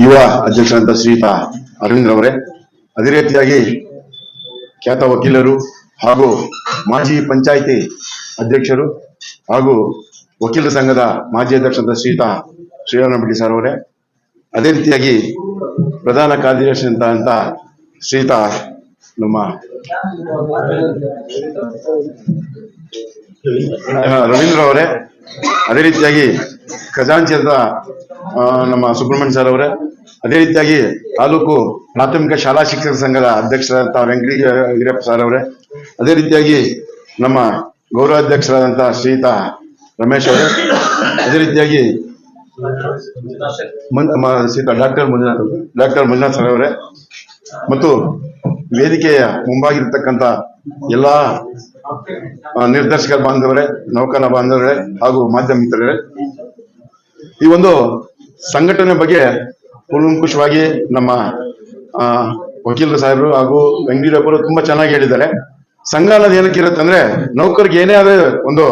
ಯುವ ಅಧ್ಯಕ್ಷರಂತ ಶ್ರೀಯುತ ಅರವಿಂದ್ ಅವರೇ. ಅದೇ ರೀತಿಯಾಗಿ ಖ್ಯಾತ ವಕೀಲರು ಹಾಗೂ ಮಾಜಿ ಪಂಚಾಯಿತಿ ಅಧ್ಯಕ್ಷರು ಹಾಗೂ ವಕೀಲರ ಸಂಘದ ಮಾಜಿ ಅಧ್ಯಕ್ಷರಂತ ಶ್ರೀಯುತ ಶ್ರೀರಾಮ ಬಿಡಿ ಸರ್ ಅವರೇ. ಅದೇ ರೀತಿಯಾಗಿ ಪ್ರಧಾನ ಕಾರ್ಯದರ್ಶಿ ಅಂತ ಅಂತ ನಮ್ಮ ರವೀಂದ್ರ ಅವರೇ. ಅದೇ ರೀತಿಯಾಗಿ ಖಜಾಂಚಿ ಅಂತ ಆ, ನಮ್ಮ ಸುಬ್ರಹ್ಮಣ್ಯ ಸರ್ ಅವರೇ, ಅದೇ ರೀತಿಯಾಗಿ ತಾಲೂಕು ಪ್ರಾಥಮಿಕ ಶಾಲಾ ಶಿಕ್ಷಕ ಸಂಘದ ಅಧ್ಯಕ್ಷರಾದಂತಹ ವೆಂಕಟಿ ವೀರಪ್ಪ ಸರ್ ಅವರೇ, ಅದೇ ರೀತಿಯಾಗಿ ನಮ್ಮ ಗೌರವಾಧ್ಯಕ್ಷರಾದಂತಹ ಶ್ರೀತಾ ರಮೇಶ್ ಅವರೇ, ಅದೇ ರೀತಿಯಾಗಿ ಶ್ರೀಯುತ doctor Manjunath doctor Manjunath sir ಅವರೇ, ಮತ್ತು ವೇದಿಕೆಯ ಮುಂಭಾಗಿರ್ತಕ್ಕಂಥ ಎಲ್ಲಾ ನಿರ್ದೇಶಕ ಬಾಂಧವರೇ ನೌಕರ ಬಾಂಧವರೇ ಹಾಗೂ ಮಾಧ್ಯಮ ಮಿತ್ರರೇ, ಈ ಒಂದು ಸಂಘಟನೆ ಬಗ್ಗೆ ಕೂಲಂಕುಷವಾಗಿ ನಮ್ಮ ವಕೀಲರು ಸಾಹೇಬರು ಹಾಗೂ ವೆಂಕಟೇಶ್ವರರು ತುಂಬಾ ಚೆನ್ನಾಗಿ ಹೇಳಿದ್ದಾರೆ. ಸಂಘ ಅನ್ನೋದು ಏನಕ್ಕೆ ಇರುತ್ತೆ ಅಂದ್ರೆ ನೌಕರಿಗೆ ಏನೇ ಆದ ಒಂದು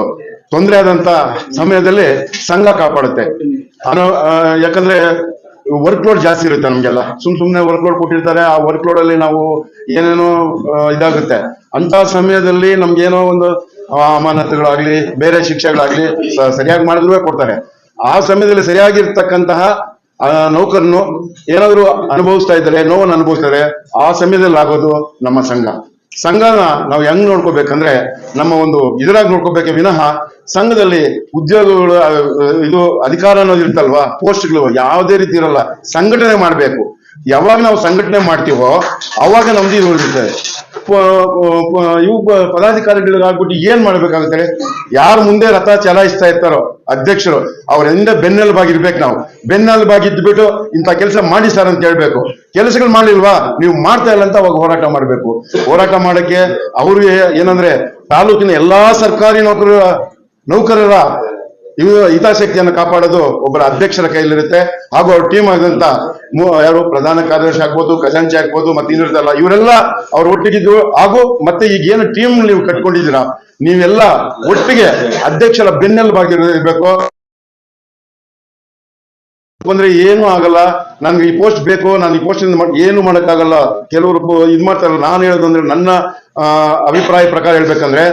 ತೊಂದರೆ ಆದಂತ ಸಮಯದಲ್ಲಿ ಸಂಘ ಕಾಪಾಡುತ್ತೆ. ಯಾಕಂದ್ರೆ ವರ್ಕ್ ಲೋಡ್ ಜಾಸ್ತಿ ಇರುತ್ತೆ ನಮ್ಗೆಲ್ಲ. ಸುಮ್ ಸುಮ್ನೆ ವರ್ಕ್ ಲೋಡ್ ಕೊಟ್ಟಿರ್ತಾರೆ, ಆ ವರ್ಕ್ ಲೋಡ್ ಅಲ್ಲಿ ನಾವು ಏನೇನೋ ಇದಾಗುತ್ತೆ. ಅಂತ ಸಮಯದಲ್ಲಿ ನಮ್ಗೇನೋ ಒಂದು ಅಮಾನತುಗಳಾಗ್ಲಿ, ಬೇರೆ ಶಿಕ್ಷೆಗಳಾಗ್ಲಿ ಸರಿಯಾಗಿ ಮಾಡಿದ್ರು ಕೊಡ್ತಾರೆ. ಆ ಸಮಯದಲ್ಲಿ ಸರಿಯಾಗಿರ್ತಕ್ಕಂತಹ ನೌಕರನ್ನು ಏನಾದರೂ ಅನುಭವಿಸ್ತಾ ಇದ್ದಾರೆ, ನೋವನ್ನು ಅನುಭವಿಸ್ತಾರೆ, ಆ ಸಮಯದಲ್ಲಿ ಆಗೋದು ನಮ್ಮ ಸಂಘ. ಸಂಘನ ನಾವು ಹೆಂಗ್ ನೋಡ್ಕೋಬೇಕಂದ್ರೆ, ನಮ್ಮ ಒಂದು ಇದರಾಗಿ ನೋಡ್ಕೋಬೇಕೆ ವಿನಃ ಸಂಘದಲ್ಲಿ ಉದ್ಯೋಗಗಳು ಇದು ಅಧಿಕಾರ ಅನ್ನೋದು ಇರ್ತಲ್ವಾ ಪೋಸ್ಟ್ಗಳು ಯಾವುದೇ ರೀತಿ ಇರಲ್ಲ, ಸಂಘಟನೆ ಮಾಡಬೇಕು. ಯಾವಾಗ ನಾವು ಸಂಘಟನೆ ಮಾಡ್ತೀವೋ, ಅವಾಗ ನಮ್ದು ಇದು ಉಳಿದಿರ್ತದೆ ಇವು ಪದಾಧಿಕಾರಿಗಳಾಗ್ಬಿಟ್ಟು ಏನ್ ಮಾಡ್ಬೇಕಾಗುತ್ತೆ? ಯಾರು ಮುಂದೆ ರಥ ಚಲಾಯಿಸ್ತಾ ಇರ್ತಾರೋ ಅಧ್ಯಕ್ಷರು, ಅವರಿಂದ ಬೆನ್ನೆಲುಬಾಗಿರ್ಬೇಕು ನಾವು. ಬೆನ್ನೆಲುಬಾಗಿದ್ಬಿಟ್ಟು ಇಂಥ ಕೆಲಸ ಮಾಡಿ ಸರ್ ಅಂತ ಹೇಳ್ಬೇಕು. ಕೆಲಸಗಳು ಮಾಡಿಲ್ವಾ ನೀವು ಮಾಡ್ತಾ ಇಲ್ಲ ಅಂತ ಅವಾಗ ಹೋರಾಟ ಮಾಡ್ಬೇಕು. ಹೋರಾಟ ಮಾಡಕ್ಕೆ ಅವರು ಏನಂದ್ರೆ ತಾಲೂಕಿನ ಎಲ್ಲಾ ಸರ್ಕಾರಿ ನೌಕರರ ನೌಕರರ ಇವು ಹಿತಾಸಕ್ತಿಯನ್ನು ಕಾಪಾಡೋದು ಒಬ್ಬರ ಅಧ್ಯಕ್ಷರ ಕೈಯಲ್ಲಿರುತ್ತೆ. ಹಾಗೂ ಅವ್ರ ಟೀಮ್ ಆಗಿದಂತ ಯಾರು ಪ್ರಧಾನ ಕಾರ್ಯದರ್ಶಿ ಆಗ್ಬೋದು, ಖಜಾಂಚಿ ಆಗ್ಬೋದು, ಮತ್ತೆ ಇನ್ನಿರ್ತಲ್ಲ ಇವರೆಲ್ಲ ಅವ್ರ ಒಟ್ಟಿಗಿದ್ರು. ಹಾಗೂ ಮತ್ತೆ ಈಗ ಏನು ಟೀಮ್ ನೀವು ಕಟ್ಕೊಂಡಿದ್ದೀರಾ? ನೀವೆಲ್ಲ ಒಟ್ಟಿಗೆ ಅಧ್ಯಕ್ಷರ ಬೆನ್ನೆಲುಬಾಗಿರ್ಬೇಕು ಅಂದ್ರೆ ಏನು ಆಗಲ್ಲ. ನನ್ಗೆ ಈ ಪೋಸ್ಟ್ ಬೇಕು, ನಾನು ಈ ಪೋಸ್ಟ್ ಏನು ಮಾಡಕ್ಕಾಗಲ್ಲ. ಕೆಲವರು ಇದ್ ಮಾಡ್ತಾರಲ್ಲ, ನಾನು ಹೇಳೋದು ಅಂದ್ರೆ ನನ್ನ ಅಭಿಪ್ರಾಯ ಪ್ರಕಾರ ಹೇಳ್ಬೇಕಂದ್ರೆ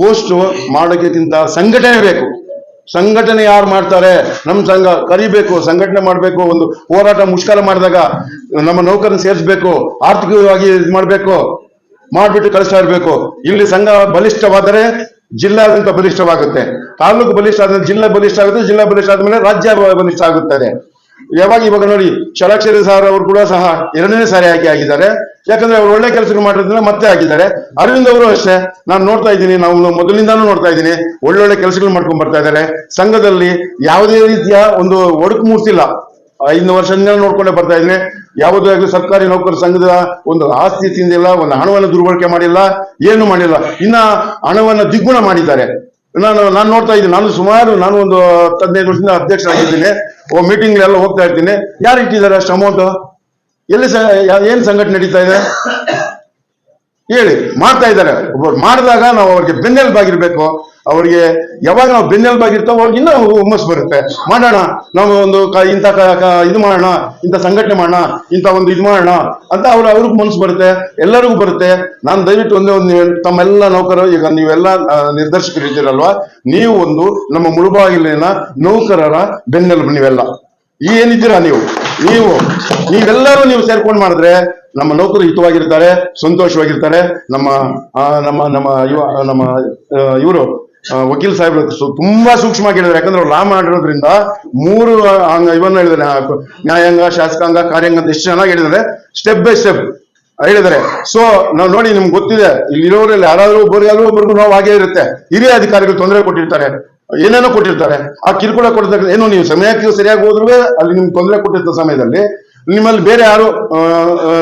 ಪೋಸ್ಟ್ ಮಾಡೋಕ್ಕಿಂತ ಸಂಘಟನೆ ಬೇಕು. ಸಂಘಟನೆ ಯಾರು ಮಾಡ್ತಾರೆ ನಮ್ಮ ಸಂಘ ಕರಿಬೇಕು, ಸಂಘಟನೆ ಮಾಡಬೇಕು, ಒಂದು ಹೋರಾಟ ಮುಷ್ಕರ ಮಾಡಿದಾಗ ನಮ್ಮ ನೌಕರನ್ನ ಸೇರಿಸಬೇಕು, ಆರ್ಥಿಕವಾಗಿ ಇದು ಮಾಡಬೇಕು, ಮಾಡಿಬಿಟ್ಟು ಕಳಿಸ್ತಾ ಇರಬೇಕು. ಇಲ್ಲಿ ಸಂಘ ಬಲಿಷ್ಠವಾದರೆ ಜಿಲ್ಲಾದ್ಯಂತ ಬಲಿಷ್ಠವಾಗುತ್ತೆ. ತಾಲೂಕು ಬಲಿಷ್ಠ ಆದ್ರೆ ಜಿಲ್ಲಾ ಬಲಿಷ್ಠ ಆಗುತ್ತೆ, ಜಿಲ್ಲಾ ಬಲಿಷ್ಠ ಆದ್ಮೇಲೆ ರಾಜ್ಯ ಬಲಿಷ್ಠ ಆಗುತ್ತದೆ. ಯಾವಾಗ ಇವಾಗ ನೋಡಿ ಷಡಾಕ್ಷರಿ ಸರ್ ಅವರು ಕೂಡ ಸಹ ಎರಡನೇ ಸಾರಿ ಆಯ್ಕೆ ಆಗಿದ್ದಾರೆ. ಯಾಕಂದ್ರೆ ಅವ್ರು ಒಳ್ಳೆ ಕೆಲಸ ಮಾಡಿರೋದ್ರಿಂದ ಮತ್ತೆ ಆಗಿದ್ದಾರೆ. ಅರವಿಂದ್ ಅವರು ಅಷ್ಟೇ. ನಾನು ನೋಡ್ತಾ ಇದ್ದೀನಿ, ನಾವು ಮೊದಲಿಂದಾನು ನೋಡ್ತಾ ಇದ್ದೀನಿ. ಒಳ್ಳೊಳ್ಳೆ ಕೆಲಸಗಳು ಮಾಡ್ಕೊಂಡ್ ಬರ್ತಾ ಇದ್ದಾರೆ. ಸಂಘದಲ್ಲಿ ಯಾವುದೇ ರೀತಿಯ ಒಂದು ಒಡಕು ಮೂಡ್ತಿಲ್ಲ ಐದು ವರ್ಷದಿಂದ ನೋಡ್ಕೊಂಡೇ ಬರ್ತಾ ಇದ್ದೀನಿ. ಯಾವುದೇ ಆಗಲಿ ಸರ್ಕಾರಿ ನೌಕರ ಸಂಘದ ಒಂದು ಆಸ್ತಿ ತಿಂದಿಲ್ಲ, ಒಂದು ಹಣವನ್ನು ದುರ್ಬಳಕೆ ಮಾಡಿಲ್ಲ, ಏನು ಮಾಡಿಲ್ಲ. ಇನ್ನ ಹಣವನ್ನು ದ್ವಿಗುಣ ಮಾಡಿದ್ದಾರೆ. ನಾನು ನಾನು ನೋಡ್ತಾ ಇದ್ದೀನಿ. ನಾನು ಸುಮಾರು, ನಾನು ಒಂದು ಹದಿನೈದು ವರ್ಷದಿಂದ ಅಧ್ಯಕ್ಷರಾಗಿದ್ದೀನಿ. ಓ ಮೀಟಿಂಗ್ ಎಲ್ಲ ಹೋಗ್ತಾ ಇರ್ತೀನಿ. ಯಾರು ಇಟ್ಟಿದ್ದಾರೆ ಅಷ್ಟು ಅಮೌಂಟ್ ಎಲ್ಲಿ ಏನ್ ಸಂಘಟನೆ ನಡೀತಾ ಇದೆ? ಹೇಳಿ ಮಾಡ್ತಾ ಇದ್ದಾರೆ. ಒಬ್ಬರು ಮಾಡಿದಾಗ ನಾವು ಅವ್ರಿಗೆ ಬೆನ್ನೆಲುಬಾಗಿರ್ಬೇಕು. ಅವ್ರಿಗೆ ಯಾವಾಗ ನಾವು ಬೆನ್ನೆಲುಬಾಗಿರ್ತಾವ ಅವ್ರಿಗೆ ಇನ್ನೂ ಹುಮ್ಮಸ್ ಬರುತ್ತೆ. ಮಾಡೋಣ ನಾವು ಒಂದು ಇಂಥ ಇದು ಮಾಡೋಣ ಇಂಥ ಸಂಘಟನೆ ಮಾಡೋಣ ಇಂಥ ಒಂದು ಇದು ಮಾಡೋಣ ಅಂತ ಅವ್ರು ಅವ್ರಿಗೂ ಮನಸ್ಸು ಬರುತ್ತೆ ಎಲ್ಲರಿಗೂ ಬರುತ್ತೆ. ನಾನು ದಯವಿಟ್ಟು ಒಂದೇ ಒಂದು ತಮ್ಮೆಲ್ಲ ನೌಕರರು ಈಗ ನೀವೆಲ್ಲ ಆ, ನಿರ್ದೇಶಕರು ಇದ್ದೀರಲ್ವಾ ನೀವು ಒಂದು ನಮ್ಮ ಮುಳುಬಾಗಿಲಿನ ನೌಕರರ ಬೆನ್ನೆಲುಬು ನೀವೆಲ್ಲ. ಏನಿದ್ದೀರಾ ನೀವು? ನೀವು ನೀವೆಲ್ಲರೂ ನೀವು ಸೇರ್ಕೊಂಡು ಮಾಡಿದ್ರೆ ನಮ್ಮ ನೌಕರು ಹಿತವಾಗಿರ್ತಾರೆ, ಸಂತೋಷವಾಗಿರ್ತಾರೆ. ನಮ್ಮ ನಮ್ಮ ನಮ್ಮ ಯುವ, ನಮ್ಮ ಇವರು ವಕೀಲ್ ಸಾಹೇಬ್ರು ತುಂಬಾ ಸೂಕ್ಷ್ಮವಾಗಿ ಹೇಳಿದ್ರು ಯಾಕಂದ್ರೆ ಅವ್ರು ಲಾ ಮಾಡಿರೋದ್ರಿಂದ ಮೂರು ಅಂಗ, ಇವನ್ನ ಹೇಳಿದ್ರೆ ನ್ಯಾಯಾಂಗ, ಶಾಸಕಾಂಗ, ಕಾರ್ಯಾಂಗ ಅಂತ ಎಷ್ಟು ಚೆನ್ನಾಗಿ ಹೇಳಿದ್ದಾರೆ. ಸ್ಟೆಪ್ ಬೈ ಸ್ಟೆಪ್ ಹೇಳಿದ್ದಾರೆ. ಸೊ ನಾವು ನೋಡಿ, ನಿಮ್ಗೆ ಗೊತ್ತಿದೆ, ಇಲ್ಲಿರೋರಲ್ಲಿ ಯಾರಾದ್ರೂ ಒಬ್ಬರು ಯಾರೋ ಒಬ್ಬರಿಗೂ ನಾವು ಹಾಗೆ ಇರುತ್ತೆ. ಹಿರಿಯ ಅಧಿಕಾರಿಗಳು ತೊಂದರೆ ಕೊಟ್ಟಿರ್ತಾರೆ. ಏನೇನೋ ಕೊಟ್ಟಿರ್ತಾರೆ. ಆ ಕಿರುಕುಳ ಕೊಟ್ಟಿದ್ದಾಗ ಏನು ನೀವು ಸಮಯಕ್ಕೆ ಸರಿಯಾಗಿ ಹೋದ್ರೂ ಅಲ್ಲಿ ನಿಮ್ಗೆ ತೊಂದರೆ ಕೊಟ್ಟಿರ್ತ ಸಮಯದಲ್ಲಿ ನಿಮ್ಮಲ್ಲಿ ಬೇರೆ ಯಾರು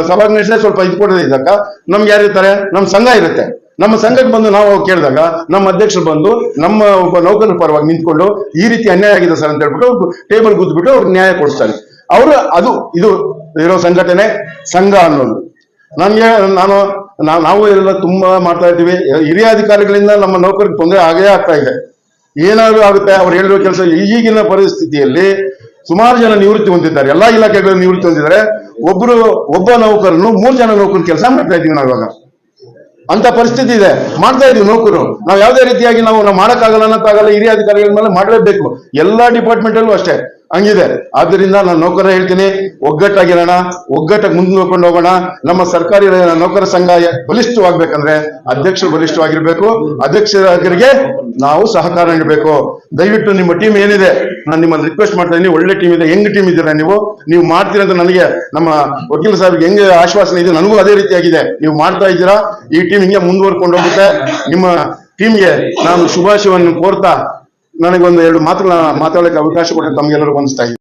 ಸಭಾಗ್ನೇಶನೇ ಸ್ವಲ್ಪ ಇದು ಕೊಡದಿದ್ದಾಗ ನಮ್ಗೆ ಯಾರು ಇರ್ತಾರೆ? ನಮ್ಮ ಸಂಘ ಇರುತ್ತೆ. ನಮ್ಮ ಸಂಘಕ್ಕೆ ಬಂದು ನಾವು ಕೇಳಿದಾಗ ನಮ್ಮ ಅಧ್ಯಕ್ಷರು ಬಂದು ನಮ್ಮ ಒಬ್ಬ ನೌಕರರ ಪರವಾಗಿ ನಿಂತ್ಕೊಂಡು ಈ ರೀತಿ ಅನ್ಯಾಯ ಆಗಿದೆ ಸರ್ ಅಂತ ಹೇಳ್ಬಿಟ್ಟು ಟೇಬಲ್ ಗುದ್ದುಬಿಟ್ಟು ಅವ್ರಿಗೆ ನ್ಯಾಯ ಕೊಡಿಸ್ತಾರೆ. ಅವರು ಅದು, ಇದು ಇರೋ ಸಂಘಟನೆ ಸಂಘ ಅನ್ನೋದು. ನನ್ಗೆ ನಾನು ನಾವು ಎಲ್ಲ ತುಂಬಾ ಮಾಡ್ತಾ ಇದ್ದೀವಿ. ಹಿರಿಯ ಅಧಿಕಾರಿಗಳಿಂದ ನಮ್ಮ ನೌಕರಿಗೆ ತೊಂದರೆ ಆಗೇ ಆಗ್ತಾ ಇದೆ. ಏನಾದ್ರು ಆಗುತ್ತೆ, ಅವ್ರು ಹೇಳಿರೋ ಕೆಲಸ ಈಗಿನ ಪರಿಸ್ಥಿತಿಯಲ್ಲಿ ಸುಮಾರು ಜನ ನಿವೃತ್ತಿ ಹೊಂದಿದ್ದಾರೆ. ಎಲ್ಲಾ ಇಲಾಖೆಗಳಲ್ಲಿ ನಿವೃತ್ತಿ ಹೊಂದಿದ್ದಾರೆ. ಒಬ್ರು, ಒಬ್ಬ ನೌಕರನು ಮೂರು ಜನ ನೌಕರ ಕೆಲಸ ಮಾಡ್ತಾ ಇದೀವಿ ನಾವು ಇವಾಗ. ಅಂತ ಪರಿಸ್ಥಿತಿ ಇದೆ. ಮಾಡ್ತಾ ಇದೀವಿ ನೌಕರು. ನಾವು ಯಾವುದೇ ರೀತಿಯಾಗಿ ನಾವು ನಾವು ಮಾಡಕ್ಕಾಗಲ್ಲ ಅನ್ನಕ್ಕಾಗಲ್ಲ, ಹಿರಿಯ ಅಧಿಕಾರಿಗಳ ಮೇಲೆ ಮಾಡಲೇಬೇಕು. ಎಲ್ಲಾ ಡಿಪಾರ್ಟ್ಮೆಂಟ್ ಅಲ್ಲೂ ಅಷ್ಟೇ. ಹಂಗಿದೆ. ಆದ್ರಿಂದ ನಾನು ನೌಕರ ಹೇಳ್ತೀನಿ, ಒಗ್ಗಟ್ಟಾಗಿರೋಣ, ಒಗ್ಗಟ್ಟಾಗಿ ಮುಂದೆ ನೋಡ್ಕೊಂಡು ಹೋಗೋಣ. ನಮ್ಮ ಸರ್ಕಾರಿ ನೌಕರ ಸಂಘ ಬಲಿಷ್ಠವಾಗ್ಬೇಕಂದ್ರೆ ಅಧ್ಯಕ್ಷರು ಬಲಿಷ್ಠವಾಗಿರ್ಬೇಕು. ಅಧ್ಯಕ್ಷರಿಗೆ ನಾವು ಸಹಕಾರ ನೀಡಬೇಕು. ದಯವಿಟ್ಟು ನಿಮ್ಮ ಟೀಮ್ ಏನಿದೆ, ನಾನು ನಿಮ್ಮಲ್ಲಿ ರಿಕ್ವೆಸ್ಟ್ ಮಾಡ್ತಾ ಇದ್ದೀನಿ. ಒಳ್ಳೆ ಟೀಮ್ ಇದೆ. ಹೆಂಗ್ ಟೀಮ್ ಇದ್ದೀರಾ ನೀವು? ನೀವು ಮಾಡ್ತೀರಾ ಅಂತ ನನಗೆ, ನಮ್ಮ ವಕೀಲ ಸಾಹೇಬ್ಗೆ ಹೆಂಗೆ ಆಶ್ವಾಸನೆ ಇದೆ? ನನಗೂ ಅದೇ ರೀತಿಯಾಗಿದೆ. ನೀವು ಮಾಡ್ತಾ ಇದ್ದೀರಾ? ಈ ಟೀಮ್ ಹಿಂಗೆ ಮುಂದುವರ್ಕೊಂಡು ಹೋಗುತ್ತೆ. ನಿಮ್ಮ ಟೀಮ್ಗೆ ನಾನು ಶುಭಾಶಯವನ್ನು ಕೋರ್ತಾ ನನಗೊಂದು ಎರಡು ಮಾತುಗಳನ್ನ ಮಾತಾಡಲಿಕ್ಕೆ ಅವಕಾಶ ಕೊಟ್ಟರೆ ತಮಗೆಲ್ಲರೂ ಇದ್ದೀನಿ